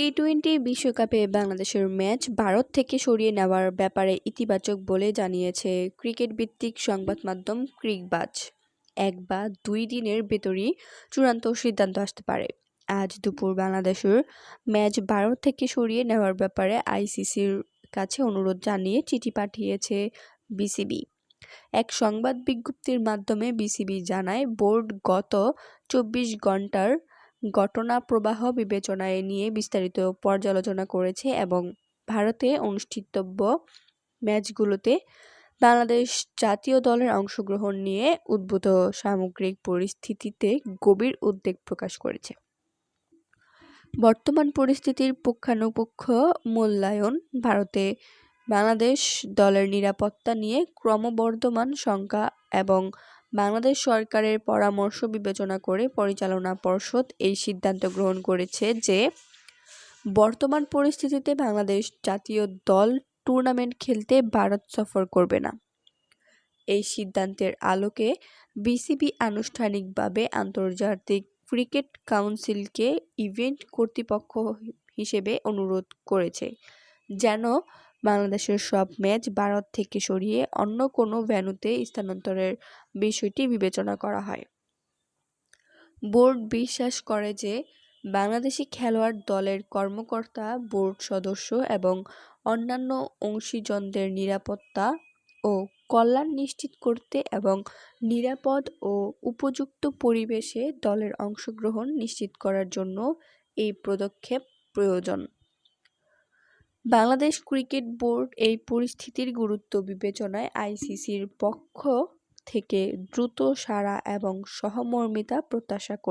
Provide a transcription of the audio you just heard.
T twenty বিশ্বকাপে বাংলাদেশের match Bharat থেকে সরিয়ে নেওয়ার ব্যাপারে ইতিবাচক বলে জানিয়েছে ক্রিকেট ভিত্তিক সংবাদ মাধ্যম ক্রিকবাজ। এক বা দুই দিনের ভেতরই চূড়ান্ত সিদ্ধান্ত আসতে পারে। আজ দুপুর বাংলাদেশের ম্যাচ ভারত থেকে সরিয়ে নেওয়ার ব্যাপারে আইসিসির কাছে অনুরোধ জানিয়ে চিঠি পাঠিয়েছে বিসিবি। এক সংবাদ বিজ্ঞপ্তির মাধ্যমে বিসিবি জানায়, বোর্ড গত চব্বিশ ঘণ্টার ঘটনা প্রবাহ বিবেচনায় নিয়ে বিস্তারিত পর্যালোচনা করেছে এবং ভারতে অনুষ্ঠিতব্য ম্যাচগুলোতে বাংলাদেশ জাতীয় দলের অংশগ্রহণ নিয়ে উদ্ভূত সামগ্রিক পরিস্থিতিতে গভীর উদ্বেগ প্রকাশ করেছে। বর্তমান পরিস্থিতির পুঙ্খানুপুঙ্খ মূল্যায়ন, ভারতে বাংলাদেশ দলের নিরাপত্তা নিয়ে ক্রমবর্ধমান শঙ্কা এবং বাংলাদেশ সরকারের পরামর্শ বিবেচনা করে পরিচালনা পর্ষদ এই সিদ্ধান্ত গ্রহণ করেছে যে, বর্তমান পরিস্থিতিতে বাংলাদেশ জাতীয় দল টুর্নামেন্ট খেলতে ভারত সফর করবে না। এই সিদ্ধান্তের আলোকে বিসিবি আনুষ্ঠানিকভাবে আন্তর্জাতিক ক্রিকেট কাউন্সিলকে ইভেন্ট কর্তৃপক্ষ হিসেবে অনুরোধ করেছে, যেন বাংলাদেশের সব ম্যাচ ভারত থেকে সরিয়ে অন্য কোনো ভেন্যুতে স্থানান্তরের বিষয়টি বিবেচনা করা হয়। বোর্ড বিশ্বাস করে যে বাংলাদেশি খেলোয়াড় দলের কর্মকর্তা, বোর্ড সদস্য এবং অন্যান্য অংশীজনদের নিরাপত্তা ও কল্যাণ নিশ্চিত করতে এবং নিরাপদ ও উপযুক্ত পরিবেশে দলের অংশগ্রহণ নিশ্চিত করার জন্য এই পদক্ষেপ প্রয়োজন। বাংলাদেশ ক্রিকেট বোর্ড এই পরিস্থিতির গুরুত্ব বিবেচনায় আইসিসির পক্ষ থেকে দ্রুত সাড়া এবং সহমর্মিতা প্রত্যাশা করছে